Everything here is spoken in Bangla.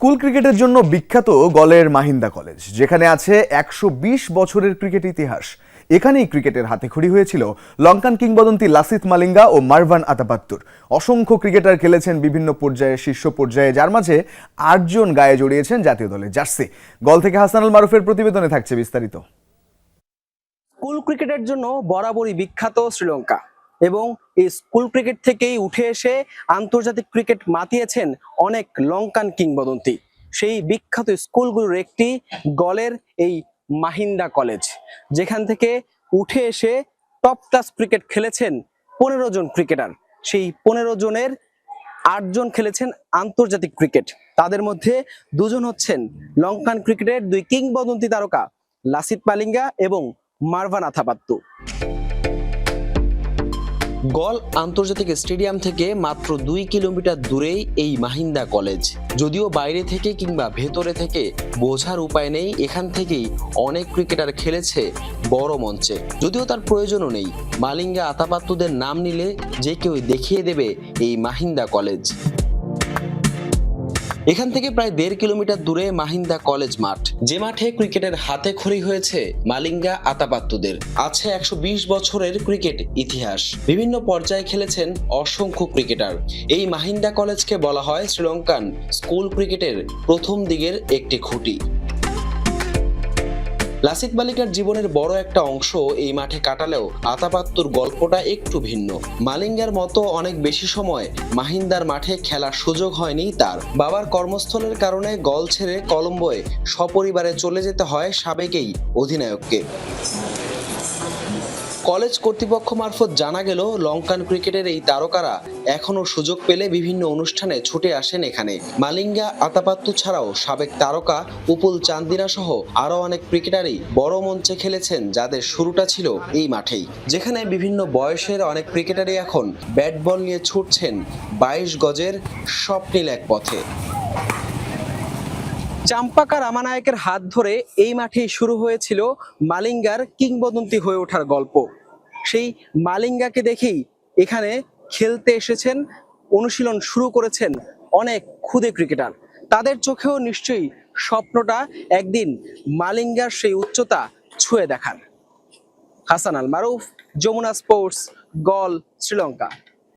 স্কুল ক্রিকেটের জন্য বিখ্যাত গলের মাহিন্দা কলেজ, যেখানে আছে একশো বিশ বছরের ক্রিকেট ইতিহাস। এখানেই ক্রিকেটের হাতেখড়ি হয়েছিল লঙ্কান কিংবদন্তি লাসিত মালিঙ্গা ও মারভান আতাপাত্তুর। অসংখ্য ক্রিকেটার খেলেছেন বিভিন্ন পর্যায়ে, শীর্ষ পর্যায়ে, যার মাঝে আটজন গায়ে জড়িয়েছেন জাতীয় দলের জার্সি। গল থেকে হাসানুল মারুফের প্রতিবেদনে থাকছে বিস্তারিত। স্কুল ক্রিকেটের জন্য বরাবরই বিখ্যাত শ্রীলঙ্কা। এবং এই স্কুল ক্রিকেট থেকেই উঠে এসে আন্তর্জাতিক ক্রিকেট মাতিয়েছেন অনেক লঙ্কান কিংবদন্তি। সেই বিখ্যাত স্কুলগুলোর একটি গলের এই মাহিন্দা কলেজ, যেখান থেকে উঠে এসে টপ ক্লাস ক্রিকেট খেলেছেন পনেরো জন ক্রিকেটার। সেই পনেরো জনের আটজন খেলেছেন আন্তর্জাতিক ক্রিকেট। তাদের মধ্যে দুজন হচ্ছেন লঙ্কান ক্রিকেটের দুই কিংবদন্তি তারকা লাসিত পালিঙ্গা এবং মারভান আথাপাত্তু গল আন্তর্জাতিক স্টেডিয়াম থেকে মাত্র দুই কিলোমিটার দূরেই এই মাহিন্দা কলেজ। যদিও বাইরে থেকে কিংবা ভেতরে থেকে বোঝার উপায় নেই, এখান থেকেই অনেক ক্রিকেটার খেলেছে বড় মঞ্চে। যদিও তার প্রয়োজনও নেই, মালিঙ্গা আতাপাত্তুদের নাম নিলে যে কেউ দেখিয়ে দেবে এই মাহিন্দা কলেজ। এখান থেকে প্রায় দেড় কিলোমিটার দূরে মাহিন্দা কলেজ মাঠ। যে মাঠে ক্রিকেটের হাতে খড়ি হয়েছে মালিঙ্গা আতাপাত্তুদের। আছে একশো বিশ বছরের ক্রিকেট ইতিহাস। বিভিন্ন পর্যায়ে খেলেছেন অসংখ্য ক্রিকেটার। এই মাহিন্দা কলেজকে বলা হয় শ্রীলঙ্কান স্কুল ক্রিকেটের প্রথম দিকের একটি খুঁটি। লাসিত মালিকার জীবনের বড় একটা অংশ এই মাঠে কাটালেও আতাপাত্তুর গল্পটা একটু ভিন্ন। মালিঙ্গার মতো অনেক বেশি সময় মাহিন্দার মাঠে খেলার সুযোগ হয়নি তার। বাবার কর্মস্থলের কারণে গল ছেড়ে কলম্বোয় সপরিবারে চলে যেতে হয় সাবেকেই অধিনায়ককে। কলেজ কর্তৃপক্ষ মারফত জানা গেল লঙ্কান ক্রিকেটের এই তারকারা এখনও সুযোগ পেলে বিভিন্ন অনুষ্ঠানে ছুটে আসেন এখানে। মালিঙ্গা, আতাপাত্তু ছাড়াও সাবেক তারকা উপুল চান্দিনা সহ আরও অনেক ক্রিকেটারই বড় মঞ্চে খেলেছেন যাদের শুরুটা ছিল এই মাঠেই। যেখানে বিভিন্ন বয়সের অনেক ক্রিকেটারই এখন ব্যাট বল নিয়ে ছুটছেন বাইশ গজের স্বপ্নিল এক পথে। চাম্পাকা রামানায়কের হাত ধরে এই মাঠেই শুরু হয়েছিল মালিঙ্গার কিংবদন্তি হয়ে ওঠার গল্প। সেই মালিঙ্গাকে দেখেই এখানে খেলতে এসেছেন, অনুশীলন শুরু করেছেন অনেক ক্ষুদে ক্রিকেটার। তাদের চোখেও নিশ্চয়ই স্বপ্নটা একদিন মালিঙ্গার সেই উচ্চতা ছুঁয়ে দেখার। হাসান আল মারুফ, যমুনা স্পোর্টস, গল, শ্রীলঙ্কা।